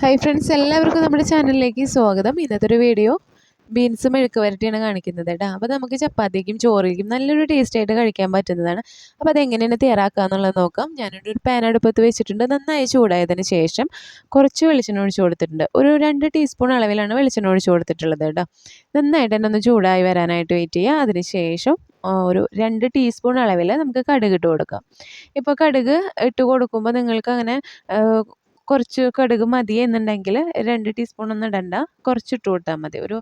Hi friends എല്ലാവർക്കും നമ്മുടെ ചാനലിലേക്ക് സ്വാഗതം. ഇന്നത്തെ ഒരു വീഡിയോ ബീൻസ് മെഴുക്ക് വരട്ടിയാണ് കാണിക്കുന്നത് കേട്ടോ. അപ്പോൾ നമുക്ക് ചപ്പാത്തിക്കും ചോറിലേക്കും നല്ലൊരു ടേസ്റ്റായിട്ട് കഴിക്കാൻ പറ്റുന്നതാണ്. അപ്പോൾ അതെങ്ങനെയാണ് തയ്യാറാക്കുക എന്നുള്ളത് നോക്കാം. ഞാനൊരു പാൻ അടുപ്പത്ത് വെച്ചിട്ടുണ്ട്. നന്നായി ചൂടായതിന് ശേഷം കുറച്ച് വെളിച്ചെണ്ണ ഒഴിച്ച് കൊടുത്തിട്ടുണ്ട്. ഒരു രണ്ട് ടീസ്പൂൺ അളവിലാണ് വെളിച്ചെണ്ണ ഒഴിച്ച് കൊടുത്തിട്ടുള്ളത് കേട്ടോ. നന്നായിട്ട് തന്നെ ഒന്ന് ചൂടായി വരാനായിട്ട് വെയിറ്റ് ചെയ്യുക. അതിന് ശേഷം ഒരു രണ്ട് ടീസ്പൂൺ അളവിൽ നമുക്ക് കടുക് ഇട്ട് കൊടുക്കാം. ഇപ്പോൾ കടുക് ഇട്ട് കൊടുക്കുമ്പോൾ നിങ്ങൾക്ക് അങ്ങനെ കുറച്ച് കടുക് മതി എന്നുണ്ടെങ്കിൽ രണ്ട് ടീസ്പൂൺ ഒന്നും ഇടണ്ട. കുറച്ച് ഇട്ട് കൊടുത്താൽ മതി. ഒരു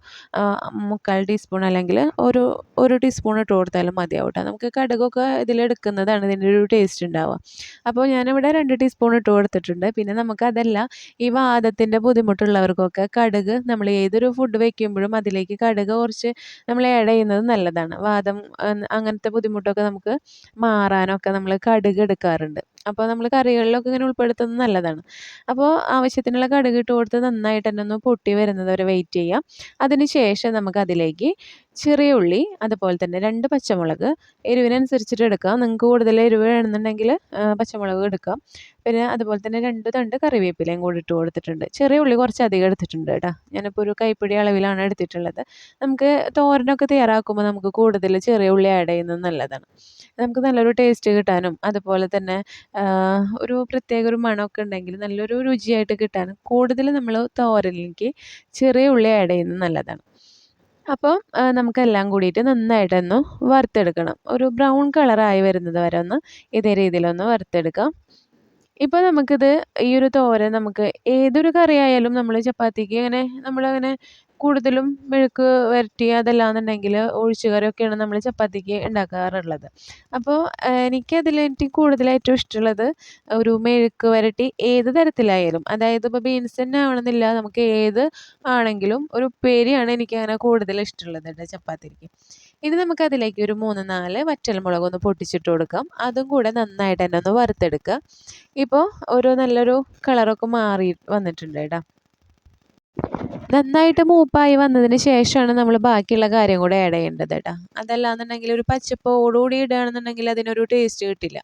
മുക്കാൽ ടീസ്പൂൺ അല്ലെങ്കിൽ ഒരു ഒരു ടീസ്പൂൺ ഇട്ട് കൊടുത്താലും മതിയാവും നമുക്ക് കടുകൊക്കെ ഇതിലെടുക്കുന്നതാണ് ഇതിന്റെ ഒരു ടേസ്റ്റ് ഉണ്ടാവുക. അപ്പോൾ ഞാനിവിടെ രണ്ട് ടീസ്പൂൺ ഇട്ട് കൊടുത്തിട്ടുണ്ട്. പിന്നെ നമുക്കതല്ല ഈ വാദത്തിന്റെ ബുദ്ധിമുട്ടുള്ളവർക്കൊക്കെ കടുക് നമ്മൾ ഏതൊരു ഫുഡ് വയ്ക്കുമ്പോഴും അതിലേക്ക് കടുക് കുറച്ച് നമ്മൾ ആഡ് ചെയ്യുന്നത് നല്ലതാണ്. വാദം അങ്ങനത്തെ ബുദ്ധിമുട്ടൊക്കെ നമുക്ക് മാറാനൊക്കെ നമ്മൾ കടുക് എടുക്കാറുണ്ട്. അപ്പോൾ നമ്മൾ കറികളിലൊക്കെ ഇങ്ങനെ ഉൾപ്പെടുത്തുന്നത് നല്ലതാണ്. അപ്പോൾ ആവശ്യത്തിനുള്ള കടുക് ഇട്ട് കൊടുത്ത് നന്നായിട്ട് തന്നെ ഒന്ന് പൊട്ടി വരുന്നത് വരെ വെയിറ്റ് ചെയ്യാം. അതിന് ശേഷം നമുക്ക് അതിലേക്ക് ചെറിയ ഉള്ളി അതുപോലെ തന്നെ രണ്ട് പച്ചമുളക് എരിവിനനുസരിച്ചിട്ട് എടുക്കാം. നിങ്ങൾക്ക് കൂടുതൽ എരിവ് വേണമെന്നുണ്ടെങ്കിൽ പച്ചമുളക് എടുക്കാം. പിന്നെ അതുപോലെ തന്നെ രണ്ട് തണ്ട് കറിവേപ്പിലയും കൂടി ഇട്ട് കൊടുത്തിട്ടുണ്ട്. ചെറിയ ഉള്ളി കുറച്ച് അധികം എടുത്തിട്ടുണ്ട് കേട്ടോ. ഞാനിപ്പോൾ ഒരു കൈപ്പിടി അളവിലാണ് എടുത്തിട്ടുള്ളത്. നമുക്ക് തോരനൊക്കെ തയ്യാറാക്കുമ്പോൾ നമുക്ക് കൂടുതൽ ചെറിയ ഉള്ളി ആഡ് ചെയ്യുന്നത് നല്ലതാണ്. നമുക്ക് നല്ലൊരു ടേസ്റ്റ് കിട്ടാനും അതുപോലെ തന്നെ ഒരു പ്രത്യേക ഒരു മണമൊക്കെ ഉണ്ടെങ്കിൽ നല്ലൊരു രുചിയായിട്ട് കിട്ടാനും കൂടുതൽ നമ്മൾ തോരനിലേക്ക് ചെറിയ ഉള്ളി ആഡ് ചെയ്യുന്നത് നല്ലതാണ്. അപ്പോൾ നമുക്കെല്ലാം കൂടിയിട്ട് നന്നായിട്ടൊന്ന് വറുത്തെടുക്കണം. ഒരു ബ്രൗൺ കളറായി വരുന്നത് വരെ ഒന്ന് ഇതേ രീതിയിലൊന്ന് വറുത്തെടുക്കാം. ഇപ്പോൾ നമുക്കിത് ഈ ഒരു തോരൻ നമുക്ക് ഏതൊരു കറിയായാലും നമ്മൾ ചപ്പാത്തിക്ക് ഇങ്ങനെ നമ്മളങ്ങനെ കൂടുതലും മെഴുക്ക് വരട്ടി അതല്ലാന്നുണ്ടെങ്കിൽ ഒഴിച്ചു കറിയൊക്കെയാണ് നമ്മൾ ചപ്പാത്തിക്ക് ഉണ്ടാക്കാറുള്ളത്. അപ്പോൾ എനിക്കതിൽ എനിക്ക് കൂടുതൽ ഏറ്റവും ഇഷ്ടമുള്ളത് ഒരു മെഴുക്ക് വരട്ടി ഏത് തരത്തിലായാലും അതായത് ഇപ്പോൾ ബീൻസ് തന്നെ ആവണമെന്നില്ല നമുക്ക് ഏത് ആണെങ്കിലും ഒരു ഉപ്പേരിയാണ് എനിക്ക് അങ്ങനെ കൂടുതൽ ഇഷ്ടമുള്ളത് കേട്ടോ ചപ്പാത്തിക്ക്. ഇനി നമുക്ക് അതിലേക്ക് ഒരു മൂന്ന് നാല് വറ്റൽമുളക് ഒന്ന് പൊട്ടിച്ചിട്ട് കൊടുക്കാം. അതും കൂടെ നന്നായിട്ട് തന്നെ ഒന്ന് വറുത്തെടുക്കുക. ഇപ്പോൾ ഒരു നല്ലൊരു കളറൊക്കെ മാറി വന്നിട്ടുണ്ട് കേട്ടോ. നന്നായിട്ട് മൂപ്പായി വന്നതിന് ശേഷമാണ് നമ്മൾ ബാക്കിയുള്ള കാര്യം കൂടെ ആഡ് ചെയ്യേണ്ടത് കേട്ടോ അതല്ലാന്നുണ്ടെങ്കിൽ ഒരു പച്ചപ്പോടുകൂടി ഇടുകയാണെന്നുണ്ടെങ്കിൽ അതിനൊരു ടേസ്റ്റ് കിട്ടില്ല.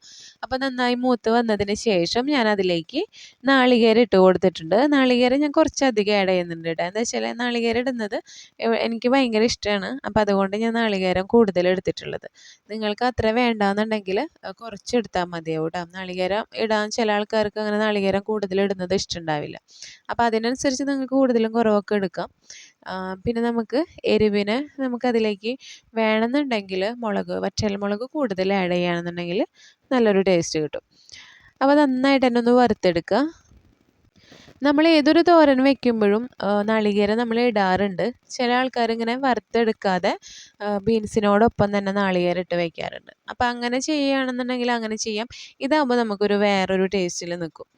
അപ്പോൾ നന്നായി മൂത്ത് വന്നതിന് ശേഷം ഞാൻ അതിലേക്ക് നാളികേരം ഇട്ട് കൊടുത്തിട്ടുണ്ട്. നാളികേരം ഞാൻ കുറച്ചധികം ആഡ് ചെയ്യുന്നുണ്ട് കേട്ടോ എന്താ വെച്ചാൽ നാളികേരം ഇടുന്നത് എനിക്ക് ഭയങ്കര ഇഷ്ടമാണ് അപ്പോൾ അതുകൊണ്ട് ഞാൻ നാളികേരം കൂടുതൽ എടുത്തിട്ടുള്ളത്. നിങ്ങൾക്ക് അത്ര വേണ്ടാന്നുണ്ടെങ്കിൽ കുറച്ച് എടുത്താൽ മതിയാവും കേട്ടോ നാളികേരം ഇടാൻ ചില ആൾക്കാർക്ക് അങ്ങനെ നാളികേരം കൂടുതൽ ഇടുന്നത് ഇഷ്ടമുണ്ടാവില്ല. അപ്പോൾ അതിനനുസരിച്ച് നിങ്ങൾക്ക് കൂടുതലും കുറവൊക്കെ എടുക്കാം. പിന്നെ നമുക്ക് എരിവിന് നമുക്കതിലേക്ക് വേണമെന്നുണ്ടെങ്കിൽ മുളക് വറ്റൽമുളക് കൂടുതൽ ആഡ് ചെയ്യുകയാണെന്നുണ്ടെങ്കിൽ നല്ലൊരു ടേസ്റ്റ് കിട്ടും. അപ്പോൾ നന്നായിട്ട് തന്നെ ഒന്ന് വറുത്തെടുക്കുക. നമ്മൾ ഏതൊരു തോരൻ വെക്കുമ്പോഴും നാളികേരം നമ്മൾ ഇടാറുണ്ട്. ചില ആൾക്കാർ ഇങ്ങനെ വറുത്തെടുക്കാതെ ബീൻസിനോടൊപ്പം തന്നെ നാളികേരം ഇട്ട് വെക്കാറുണ്ട്. അപ്പോൾ അങ്ങനെ ചെയ്യുകയാണെന്നുണ്ടെങ്കിൽ അങ്ങനെ ചെയ്യാം. ഇതാകുമ്പോൾ നമുക്കൊരു വേറൊരു ടേസ്റ്റിൽ നിൽക്കും.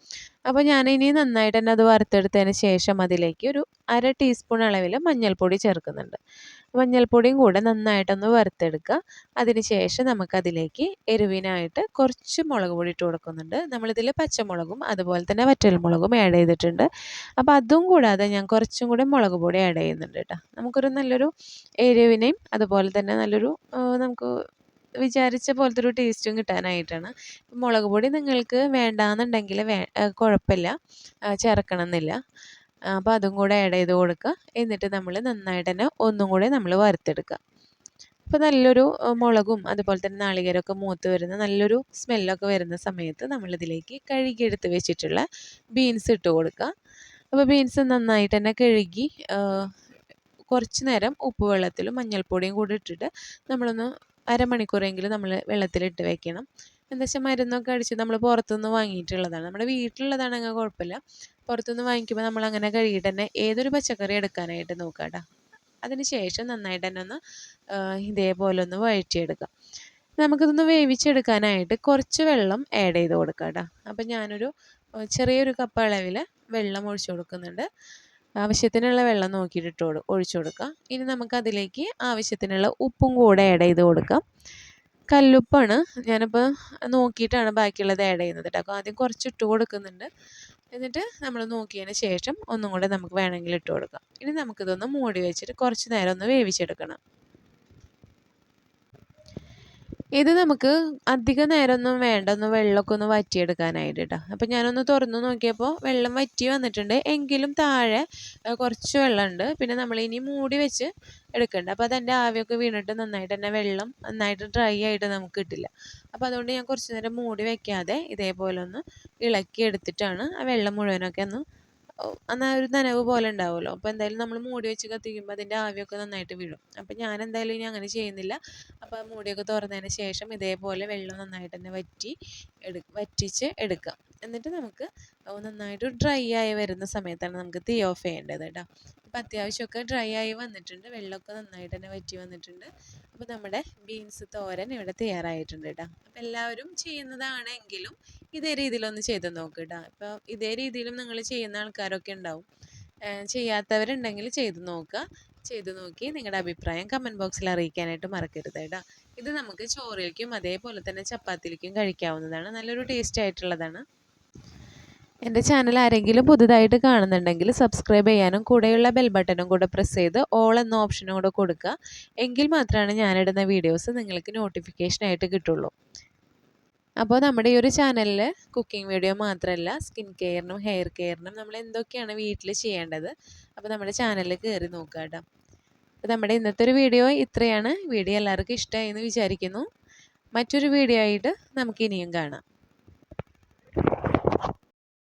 അപ്പോൾ ഞാൻ ഇനി നന്നായിട്ട് തന്നെ അത് വറുത്തെടുത്തതിന് ശേഷം അതിലേക്ക് ഒരു അര ടീസ്പൂൺ അളവിൽ മഞ്ഞൾപ്പൊടി ചേർക്കുന്നുണ്ട്. മഞ്ഞൾപ്പൊടിയും കൂടെ നന്നായിട്ടൊന്ന് വറുത്തെടുക്കുക. അതിന് ശേഷം നമുക്കതിലേക്ക് എരിവിനായിട്ട് കുറച്ച് മുളക് പൊടി ഇട്ട് കൊടുക്കുന്നുണ്ട്. നമ്മളിതിൽ പച്ചമുളകും അതുപോലെ തന്നെ വറ്റൽമുളകും ആഡ് ചെയ്തിട്ടുണ്ട്. അപ്പോൾ അതും കൂടാതെ ഞാൻ കുറച്ചും കൂടെ മുളക് പൊടി ആഡ് ചെയ്യുന്നുണ്ട് കേട്ടോ. നമുക്കൊരു നല്ലൊരു എരിവിനെയും അതുപോലെ തന്നെ നല്ലൊരു നമുക്ക് വിചാരിച്ച പോലത്തെ ഒരു ടേസ്റ്റും കിട്ടാനായിട്ടാണ്. മുളക് പൊടി നിങ്ങൾക്ക് വേണ്ടാന്നുണ്ടെങ്കിൽ വേ കുഴപ്പമില്ല. ചേർക്കണം ചേർക്കണമെന്നില്ല. അപ്പോൾ അതും കൂടെ ആഡ് ചെയ്ത് കൊടുക്കുക. എന്നിട്ട് നമ്മൾ നന്നായിട്ട് തന്നെ ഒന്നും കൂടെ നമ്മൾ വറുത്തെടുക്കുക. അപ്പോൾ നല്ലൊരു മുളകും അതുപോലെ തന്നെ നാളികേരമൊക്കെ മൂത്ത് വരുന്ന നല്ലൊരു സ്മെല്ലൊക്കെ വരുന്ന സമയത്ത് നമ്മളിതിലേക്ക് കഴുകിയെടുത്ത് വെച്ചിട്ടുള്ള ബീൻസ് ഇട്ട് കൊടുക്കുക. അപ്പോൾ ബീൻസ് നന്നായിട്ട് തന്നെ കഴുകി കുറച്ച് നേരം ഉപ്പ് വെള്ളത്തിലും മഞ്ഞൾപ്പൊടിയും കൂടി ഇട്ടിട്ട് നമ്മളൊന്ന് അരമണിക്കൂറെങ്കിലും നമ്മൾ വെള്ളത്തിലിട്ട് വെക്കണം. എന്താ മരുന്നൊക്കെ അടിച്ച് നമ്മൾ പുറത്തുനിന്ന് വാങ്ങിയിട്ടുള്ളതാണ്. നമ്മുടെ വീട്ടിലുള്ളതാണെങ്കിൽ കുഴപ്പമില്ല. പുറത്തുനിന്ന് വാങ്ങിക്കുമ്പോൾ നമ്മൾ അങ്ങനെ കഴുകിയിട്ട് തന്നെ ഏതൊരു പച്ചക്കറി എടുക്കാനായിട്ട് നോക്കുക കേട്ടോ അതിന് ശേഷം നന്നായിട്ട് തന്നെ ഒന്ന് ഇതേപോലെ ഒന്ന് വഴറ്റിയെടുക്കാം. നമുക്കിതൊന്ന് വേവിച്ചെടുക്കാനായിട്ട് കുറച്ച് വെള്ളം ആഡ് ചെയ്ത് കൊടുക്കാം കേട്ടോ അപ്പം ഞാനൊരു ചെറിയൊരു കപ്പ് അളവിൽ വെള്ളം ഒഴിച്ചു കൊടുക്കുന്നുണ്ട്. ആവശ്യത്തിനുള്ള വെള്ളം നോക്കിയിട്ട് ഇട്ട് കൊടു ഒഴിച്ചു കൊടുക്കാം. ഇനി നമുക്ക് അതിലേക്ക് ആവശ്യത്തിനുള്ള ഉപ്പും കൂടെ ആഡ് ചെയ്ത് കൊടുക്കാം. കല്ലുപ്പാണ് ഞാനിപ്പോൾ നോക്കിയിട്ടാണ് ബാക്കിയുള്ളത് ആഡ് ചെയ്യുന്നത് കേട്ടോ അപ്പോൾ ആദ്യം കുറച്ച് ഇട്ട് കൊടുക്കുന്നുണ്ട്. എന്നിട്ട് നമ്മൾ നോക്കിയതിന് ശേഷം ഒന്നും കൂടെ നമുക്ക് വേണമെങ്കിൽ ഇട്ട് കൊടുക്കാം. ഇനി നമുക്കിതൊന്ന് മൂടി വെച്ചിട്ട് കുറച്ച് നേരം ഒന്ന് വേവിച്ചെടുക്കണം. ഇത് നമുക്ക് അധിക നേരമൊന്നും വേണ്ട ഒന്ന് വെള്ളമൊക്കെ ഒന്ന് വറ്റിയെടുക്കാനായിട്ട് കേട്ടോ അപ്പം ഞാനൊന്ന് തുറന്നു നോക്കിയപ്പോൾ വെള്ളം വറ്റി വന്നിട്ടുണ്ട്. എങ്കിലും താഴെ കുറച്ച് വെള്ളമുണ്ട്. പിന്നെ നമ്മൾ ഇനി മൂടി വെച്ച് എടുക്കേണ്ട. അപ്പോൾ അതിന്റെ ആവിയൊക്കെ വീണിട്ട് നന്നായിട്ട് തന്നെ വെള്ളം നന്നായിട്ട് ഡ്രൈ ആയിട്ട് നമുക്ക് കിട്ടില്ല. അപ്പോൾ അതുകൊണ്ട് ഞാൻ കുറച്ച് നേരം മൂടി വെക്കാതെ ഇതേപോലെ ഒന്ന് ഇളക്കി എടുത്തിട്ടാണ് ആ വെള്ളം മുഴുവനൊക്കെ ഒന്ന് എന്നാൽ ഒരു നനവ് പോലെ ഉണ്ടാവുമല്ലോ. അപ്പോൾ എന്തായാലും നമ്മൾ മൂടി വെച്ച് കത്തിക്കുമ്പോൾ അതിന്റെ ആവിയൊക്കെ നന്നായിട്ട് വീഴും. അപ്പോൾ ഞാൻ എന്തായാലും ഇനി അങ്ങനെ ചെയ്യുന്നില്ല. അപ്പോൾ മൂടിയൊക്കെ തുറന്നതിന് ശേഷം ഇതേപോലെ വെള്ളം നന്നായിട്ട് തന്നെ വറ്റി എടു വറ്റിച്ച് എടുക്കാം. എന്നിട്ട് നമുക്ക് നന്നായിട്ട് ഡ്രൈ ആയി വരുന്ന സമയത്താണ് നമുക്ക് തീ ഓഫ് ചെയ്യേണ്ടത് കേട്ടോ. അപ്പോൾ അത്യാവശ്യമൊക്കെ ഡ്രൈ ആയി വന്നിട്ടുണ്ട്. വെള്ളമൊക്കെ നന്നായിട്ട് തന്നെ വറ്റി വന്നിട്ടുണ്ട്. അപ്പോൾ നമ്മുടെ ബീൻസ് തോരൻ ഇവിടെ തയ്യാറായിട്ടുണ്ട് കേട്ടോ. അപ്പോൾ എല്ലാവരും ചെയ്യുന്നതാണെങ്കിലും ഇതേ രീതിയിലൊന്ന് ചെയ്ത് നോക്കുക കേട്ടോ. ഇപ്പോൾ ഇതേ രീതിയിലും നിങ്ങൾ ചെയ്യുന്ന ആൾക്കാരൊക്കെ ഉണ്ടാവും. ചെയ്യാത്തവരുണ്ടെങ്കിൽ ചെയ്ത് നോക്കുക. ചെയ്ത് നോക്കി നിങ്ങളുടെ അഭിപ്രായം കമന്റ് ബോക്സിൽ അറിയിക്കാനായിട്ട് മറക്കരുത് കേട്ടോ. ഇത് നമുക്ക് ചോറിലേക്കും അതേപോലെ തന്നെ ചപ്പാത്തിയിലേക്കും കഴിക്കാവുന്നതാണ്. നല്ലൊരു ടേസ്റ്റ് ആയിട്ടുള്ളതാണ്. എന്റെ ചാനൽ ആരെങ്കിലും പുതുതായിട്ട് കാണുന്നുണ്ടെങ്കിൽ സബ്സ്ക്രൈബ് ചെയ്യാനും കൂടെയുള്ള ബെൽ ബട്ടണും കൂടെ പ്രസ് ചെയ്ത് ഓൾ എന്ന ഓപ്ഷനും കൂടെ കൊടുക്കുക. എങ്കിൽ മാത്രമാണ് ഞാനിടുന്ന വീഡിയോസ് നിങ്ങൾക്ക് നോട്ടിഫിക്കേഷനായിട്ട് കിട്ടുള്ളൂ. അപ്പോൾ നമ്മുടെ ഈ ഒരു ചാനലിൽ കുക്കിംഗ് വീഡിയോ മാത്രമല്ല സ്കിൻ കെയറിനും ഹെയർ കെയറിനും നമ്മൾ എന്തൊക്കെയാണ് വീട്ടിൽ ചെയ്യേണ്ടത്? അപ്പോൾ നമ്മുടെ ചാനലിൽ കയറി നോക്കുക അപ്പോൾ നമ്മുടെ ഇന്നത്തെ ഒരു വീഡിയോ ഇത്രയാണ്. വീഡിയോ എല്ലാവർക്കും ഇഷ്ടമായി എന്ന് വിചാരിക്കുന്നു. മറ്റൊരു വീഡിയോ ആയിട്ട് നമുക്ക് ഇനിയും കാണാം.